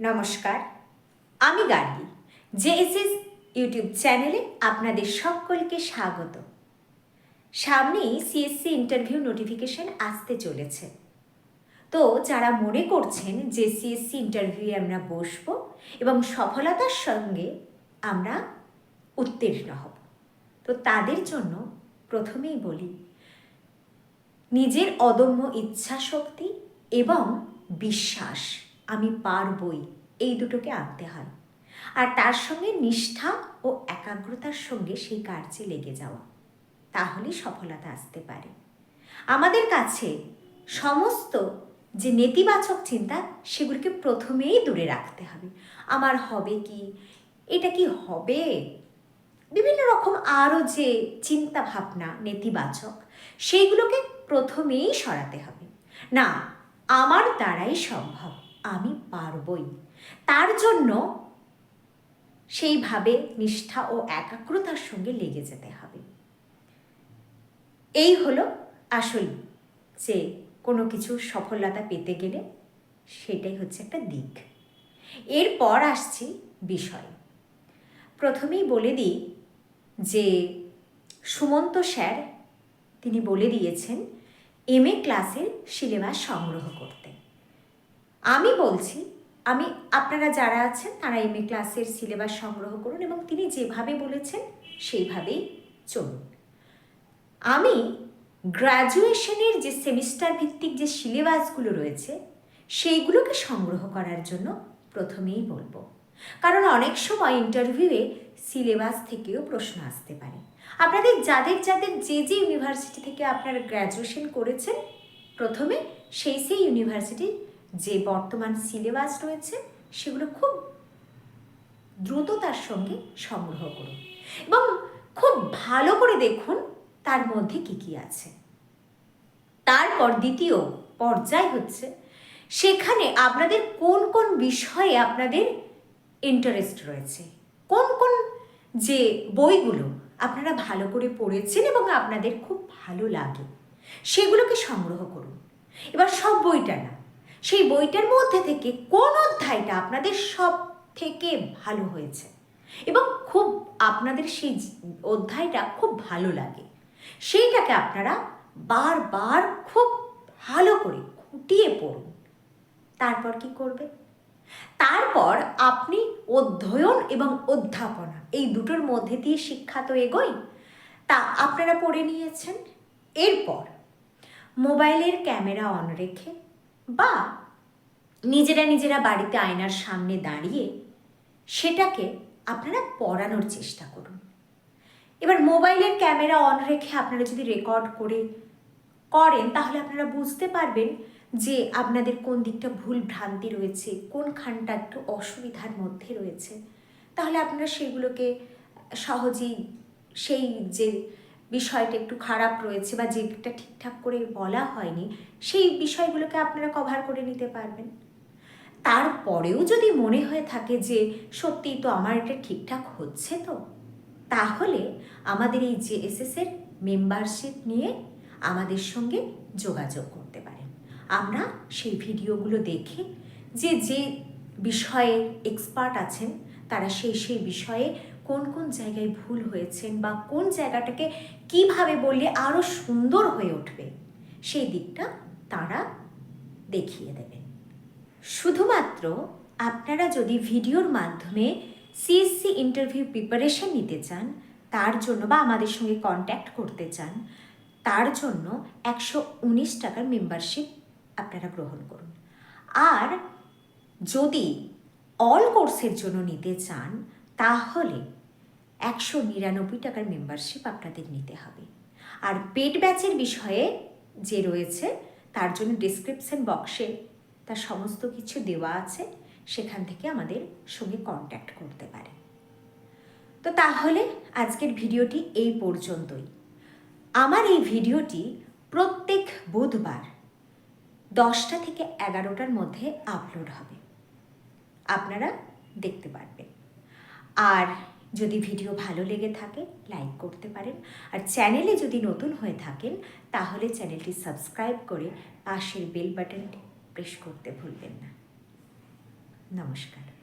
নমস্কার, আমি Gargi JSS YouTube চ্যানেলে আপনাদের সকলকে স্বাগত। সামনেই সিএসসি ইন্টারভিউ নোটিফিকেশন আসতে চলেছে। তো যারা মনে করছেন যে সিএসসি ইন্টারভিউয়ে আমরা বসবো এবং সফলতার সঙ্গে আমরা উত্তীর্ণ হব, তো তাদের জন্য প্রথমেই বলি, নিজের অদম্য ইচ্ছা শক্তি এবং বিশ্বাস। আমি পারবই, এই দুটোকে আঁকতে হয়। আর তার সঙ্গে নিষ্ঠা ও একাগ্রতার সঙ্গে সেই কার্যে লেগে যাওয়া। তাহলেই সফলতা আসতে পারে। আমাদের কাছে সমস্ত যে নেতিবাচক চিন্তা, সেগুলিকে প্রথমেই দূরে রাখতে হবে। আমার হবে কি? এটা কি হবে? বিভিন্ন রকম আরও যে চিন্তা ভাবনা, নেতিবাচক, সেইগুলোকে প্রথমেই সরাতে হবে। না, আমার দ্বারাই সম্ভব। আমি পারবই। তার জন্য সেইভাবে নিষ্ঠা ও একাগ্রতার সঙ্গে লেগে যেতে হবে। এই হলো আসল যে কোনো কিছু সফলতা পেতে গেলে সেটাই হচ্ছে একটা দিক। এরপর আসছি বিষয়। প্রথমেই বলে দিই যে সুমন্ত স্যার, তিনি বলে দিয়েছেন, এম এ ক্লাসের সিলেবাস সংগ্রহ করতে। আমি বলছি, আমি, আপনারা যারা আছেন, তারা এম এ ক্লাসের সিলেবাস সংগ্রহ করুন এবং তিনি যেভাবে বলেছেন, সেইভাবেই চলুন। আমি গ্র্যাজুয়েশনের যে সেমিস্টার ভিত্তিক যে সিলেবাসগুলো রয়েছে, সেইগুলোকে সংগ্রহ করার জন্য প্রথমেই বলব। কারণ অনেক সময় ইন্টারভিউয়ে সিলেবাস থেকেও প্রশ্ন আসতে পারে। আপনাদের যাদের যাদের যে যে ইউনিভার্সিটি থেকে আপনারা গ্র্যাজুয়েশন করেছেন, প্রথমে সেই সেই ইউনিভার্সিটির যে বর্তমান সিলেবাস রয়েছে, সেগুলো খুব দ্রুততার সঙ্গে সংগ্রহ করুন এবং খুব ভালো করে দেখুন তার মধ্যে কি কি আছে। তারপর দ্বিতীয় পর্যায় হচ্ছে, সেখানে আপনাদের কোন কোন বিষয়ে আপনাদের ইন্টারেস্ট রয়েছে, কোন কোন যে বইগুলো আপনারা ভালো করে পড়েছেন এবং আপনাদের খুব ভালো লাগে, সেগুলোকে সংগ্রহ করুন। এবার সব বইটা না সেই বইটার মধ্যে থেকে কোন অধ্যায়টা আপনাদের সব থেকে ভালো হয়েছে? এবং খুব আপনাদের সেই অধ্যায়টা খুব ভালো লাগে। সেইটাকে আপনারা বারবার খুব ভালো করে খুঁটিয়ে পড়ুন। তারপর কি করবে তারপর আপনি অধ্যয়ন এবং অধ্যাপনা এই দুটোর মধ্যে দিয়ে শিক্ষা তো এগোই তা আপনারা পড়ে নিয়েছেন। এরপর মোবাইলের ক্যামেরা অন রেখে বা নিজেরা নিজেরা বাড়িতে আয়নার সামনে দাঁড়িয়ে সেটাকে আপনারা পড়ানোর চেষ্টা করুন। এবার মোবাইলের ক্যামেরা অন রেখে আপনারা যদি রেকর্ড করে করেন, তাহলে আপনারা বুঝতে পারবেন যে আপনাদের কোন দিকটা ভুল ভ্রান্তি রয়েছে, কোনখানটা একটু অসুবিধার মধ্যে রয়েছে। তাহলে আপনারা সেগুলোকে সহজেই সেই যে বিষয়টা একটু খারাপ রয়েছে বা যেটা ঠিকঠাক করে বলা হয়নি, সেই বিষয়গুলোকে আপনারা কভার করে নিতে পারবেন। তারপরেও যদি মনে হয়ে থাকে যে সত্যিই তো আমার এটা ঠিকঠাক হচ্ছে তো, তাহলে আমাদের এই জেএসএসের মেম্বারশিপ নিয়ে আমাদের সঙ্গে যোগাযোগ করতে পারেন। আমরা সেই ভিডিওগুলো দেখে যে যে বিষয়ে এক্সপার্ট আছেন, তারা সেই সেই বিষয়ে কোন কোন জায়গায় ভুল হয়েছেন বা কোন জায়গাটাকে কীভাবে বললে আরও সুন্দর হয়ে উঠবে, সেই দিকটা তারা দেখিয়ে দেবেন শুধুমাত্র আপনারা যদি ভিডিওর মাধ্যমে সিএসসি ইন্টারভিউ প্রিপারেশন নিতে চান, তার জন্য বা আমাদের সঙ্গে কন্ট্যাক্ট করতে চান, তার জন্য একশো উনিশ টাকার মেম্বারশিপ আপনারা গ্রহণ করুন। আর যদি অল কোর্সের জন্য নিতে চান তাহলে একশো নিরানব্বই টাকার মেম্বারশিপ আপনাদের নিতে হবে। আর পেড ব্যাচের বিষয়ে যে রয়েছে, তার জন্য ডিসক্রিপশন বক্সে তার সমস্ত কিছু দেওয়া আছে, সেখান থেকে আমাদের সঙ্গে কন্ট্যাক্ট করতে পারে। তো তাহলে আজকের ভিডিওটি এই পর্যন্তই। আমার এই ভিডিওটি প্রত্যেক বুধবার দশটা থেকে এগারোটার মধ্যে আপলোড হবে। আপনারা দেখতে পারবেন। আর যদি ভিডিও ভালো লেগে থাকে লাইক করতে পারেন। আর চ্যানেলে যদি নতুন হয়ে থাকেন, তাহলে চ্যানেলটি সাবস্ক্রাইব করে পাশের বেল বাটনটি প্রেস করতে ভুলবেন না। নমস্কার।